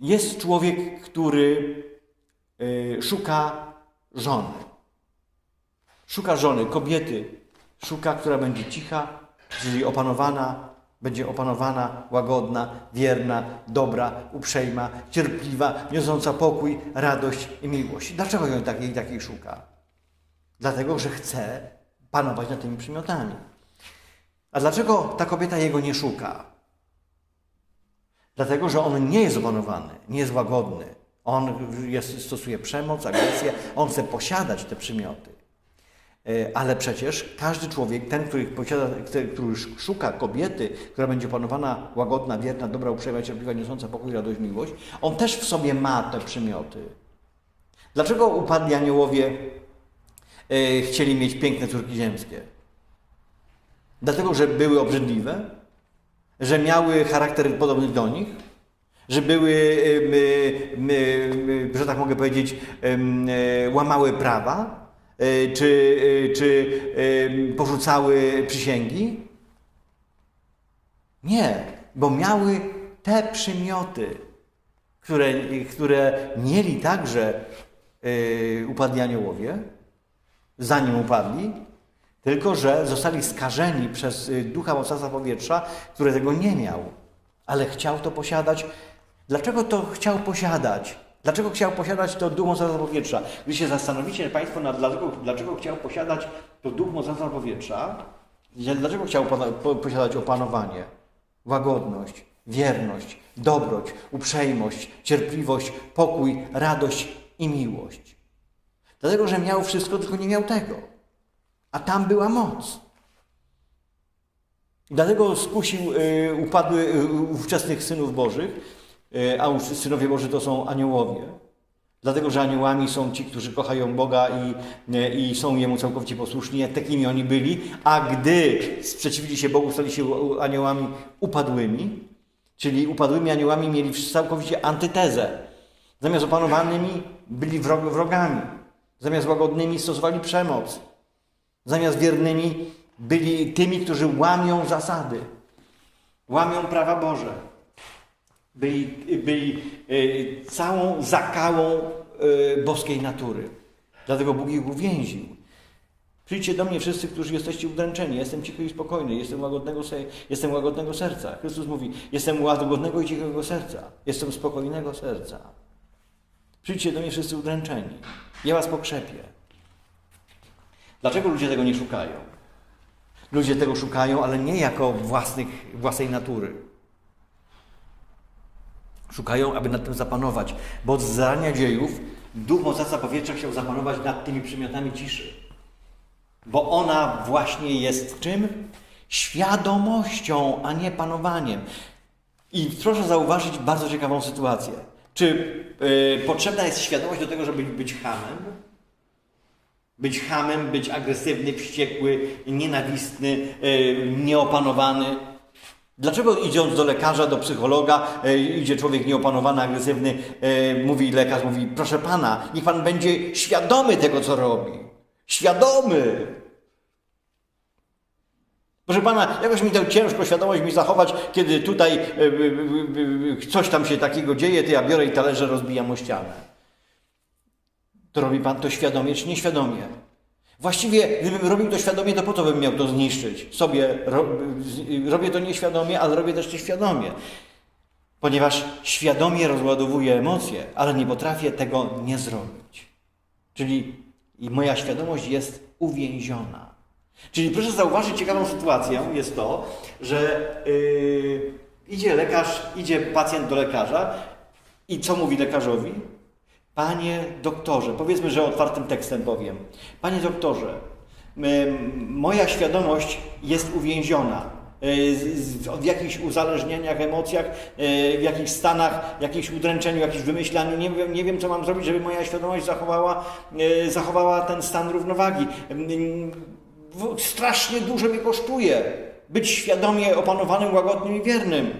Jest człowiek, który y, szuka żony. Szuka żony, kobiety. Szuka, która będzie cicha, czyli opanowana, będzie opanowana, łagodna, wierna, dobra, uprzejma, cierpliwa, niosąca pokój, radość i miłość. Dlaczego ją takiej, takiej szuka? Dlatego, że chce panować nad tymi przymiotami. A dlaczego ta kobieta jego nie szuka? Dlatego, że on nie jest opanowany, nie jest łagodny. On jest, stosuje przemoc, agresję, on chce posiadać te przymioty. E, Ale przecież każdy człowiek, ten, który, posiada, który szuka kobiety, która będzie opanowana, łagodna, wierna, dobra, uprzejma, cierpliwa, niosąca pokój, radość, miłość, on też w sobie ma te przymioty. Dlaczego upadli aniołowie e, chcieli mieć piękne córki ziemskie? Dlatego, że były obrzydliwe, że miały charakter podobny do nich, że były, że tak mogę powiedzieć, e, łamały prawa, e, czy, e, czy porzucały przysięgi? Nie, bo miały te przymioty, które, które mieli także upadli aniołowie, zanim upadli, tylko że zostali skażeni przez y, ducha mocarstwa powietrza, który tego nie miał, ale chciał to posiadać. Dlaczego to chciał posiadać? Dlaczego chciał posiadać to duch mocarstwa powietrza? Gdy się zastanowicie Państwo nad dlaczego, dlaczego chciał posiadać to duch mocarstwa powietrza, dlaczego chciał posiadać opanowanie, łagodność, wierność, dobroć, uprzejmość, cierpliwość, pokój, radość i miłość. Dlatego, że miał wszystko, tylko nie miał tego. A tam była moc. Dlatego skusił y, upadły y, ówczesnych synów Bożych, y, a synowie Boży to są aniołowie. Dlatego, że aniołami są ci, którzy kochają Boga i, i są Jemu całkowicie posłuszni, takimi oni byli, a gdy sprzeciwili się Bogu, stali się aniołami upadłymi, czyli upadłymi aniołami mieli całkowicie antytezę. Zamiast opanowanymi byli wrog, wrogami, zamiast łagodnymi stosowali przemoc. Zamiast wiernymi byli tymi, którzy łamią zasady, łamią prawa Boże. Byli, byli e, całą zakałą e, boskiej natury. Dlatego Bóg ich uwięził. Przyjdźcie do mnie wszyscy, którzy jesteście udręczeni. Jestem cichy i spokojny, jestem łagodnego, jestem łagodnego serca. Chrystus mówi, jestem łagodnego i cichego serca. Jestem spokojnego serca. Przyjdźcie do mnie wszyscy udręczeni. Ja was pokrzepię. Dlaczego ludzie tego nie szukają? Ludzie tego szukają, ale nie jako własnych, własnej natury. Szukają, aby nad tym zapanować, bo od zarania dziejów duch mocarstwa powietrza chciał zapanować nad tymi przymiotami ciszy. Bo ona właśnie jest czym? Świadomością, a nie panowaniem. I proszę zauważyć bardzo ciekawą sytuację. Czy y, potrzebna jest świadomość do tego, żeby być hamem? Być hamem, być agresywny, wściekły, nienawistny, yy, nieopanowany. Dlaczego idąc do lekarza, do psychologa, yy, idzie człowiek nieopanowany, agresywny, yy, mówi lekarz, mówi, proszę pana, niech pan będzie świadomy tego, co robi. Świadomy! Proszę pana, jakoś mi to ciężko świadomość mi zachować, kiedy tutaj yy, yy, yy, coś tam się takiego dzieje, to ja biorę i talerze rozbijam o ścianę. To robi Pan to świadomie czy nieświadomie? Właściwie, gdybym robił to świadomie, to po co bym miał to zniszczyć? Sobie robię to nieświadomie, ale robię też to świadomie. Ponieważ świadomie rozładowuję emocje, ale nie potrafię tego nie zrobić. Czyli moja świadomość jest uwięziona. Czyli proszę zauważyć ciekawą sytuację jest to, że yy, idzie lekarz, idzie pacjent do lekarza i co mówi lekarzowi? Panie doktorze, powiedzmy, że otwartym tekstem powiem. Panie doktorze, moja świadomość jest uwięziona w jakichś uzależnieniach, emocjach, y, w jakichś stanach, jakichś udręczeniu, jakichś wymyślaniu. Nie wiem, nie wiem, co mam zrobić, żeby moja świadomość zachowała, y, zachowała ten stan równowagi. W- Strasznie dużo mnie kosztuje być świadomie opanowanym, łagodnym i wiernym.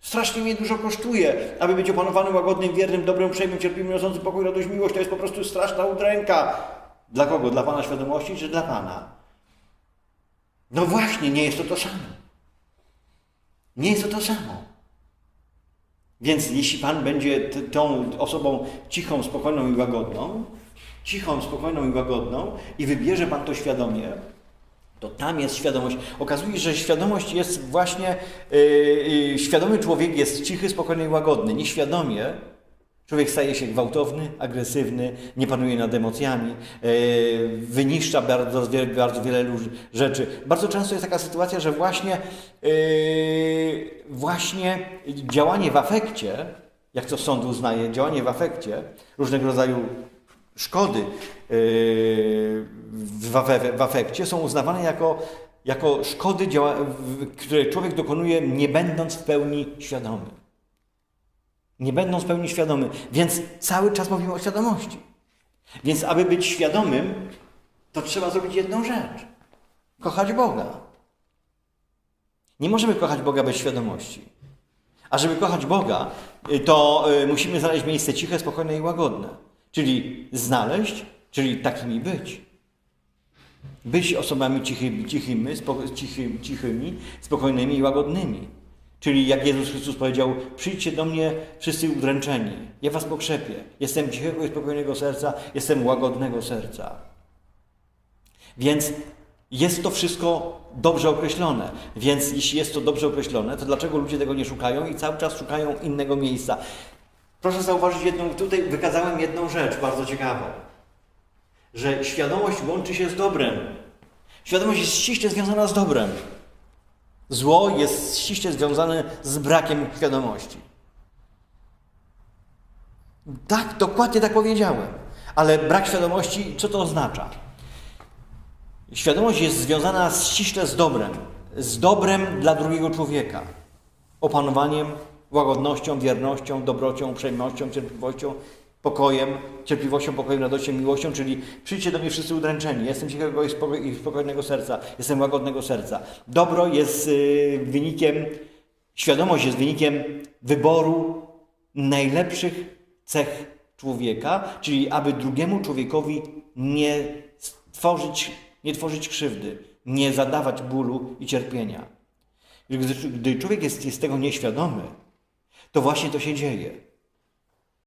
Strasznie mnie dużo kosztuje, aby być opanowanym, łagodnym, wiernym, dobrym, uprzejmym, cierpliwym, niosącym pokój, radość, miłość. To jest po prostu straszna udręka. Dla kogo? Dla Pana świadomości czy dla Pana? No właśnie, nie jest to to samo. Nie jest to to samo. Więc jeśli Pan będzie tą osobą cichą, spokojną i łagodną, cichą, spokojną i łagodną i wybierze Pan to świadomie, to tam jest świadomość. Okazuje się, że świadomość jest właśnie, yy, yy, świadomy człowiek jest cichy, spokojny i łagodny. Nieświadomie człowiek staje się gwałtowny, agresywny, nie panuje nad emocjami, yy, wyniszcza bardzo, bardzo wiele rzeczy. Bardzo często jest taka sytuacja, że właśnie, yy, właśnie działanie w afekcie, jak to sąd uznaje, działanie w afekcie, różnego rodzaju szkody w, afe- w afekcie są uznawane jako, jako szkody, które człowiek dokonuje nie będąc w pełni świadomy. Nie będąc w pełni świadomy. Więc cały czas mówimy o świadomości. Więc aby być świadomym, to trzeba zrobić jedną rzecz. Kochać Boga. Nie możemy kochać Boga bez świadomości. A żeby kochać Boga, y, to y, musimy znaleźć miejsce ciche, spokojne i łagodne. Czyli znaleźć, czyli takimi być. Być osobami cichymi, cichymi, spoko- cichy, cichymi, spokojnymi i łagodnymi. Czyli jak Jezus Chrystus powiedział, przyjdźcie do mnie wszyscy udręczeni, ja was pokrzepię. Jestem cichego i spokojnego serca, jestem łagodnego serca. Więc jest to wszystko dobrze określone. Więc jeśli jest to dobrze określone, to dlaczego ludzie tego nie szukają i cały czas szukają innego miejsca? Proszę zauważyć jedną, tutaj wykazałem jedną rzecz bardzo ciekawą. Że świadomość łączy się z dobrem. Świadomość jest ściśle związana z dobrem. Zło jest ściśle związane z brakiem świadomości. Tak, dokładnie tak powiedziałem. Ale brak świadomości, co to oznacza? Świadomość jest związana ściśle z dobrem. Z dobrem dla drugiego człowieka. Opanowaniem, łagodnością, wiernością, dobrocią, uprzejmością, cierpliwością, pokojem, cierpliwością, pokojem, radością, miłością, czyli przyjdźcie do mnie wszyscy udręczeni. Jestem cichego i spoko- i spokojnego serca, jestem łagodnego serca. Dobro jest y, wynikiem, świadomość jest wynikiem wyboru najlepszych cech człowieka, czyli aby drugiemu człowiekowi nie stworzyć, nie tworzyć krzywdy, nie zadawać bólu i cierpienia. Gdy, gdy człowiek jest, jest tego nieświadomy, to właśnie to się dzieje.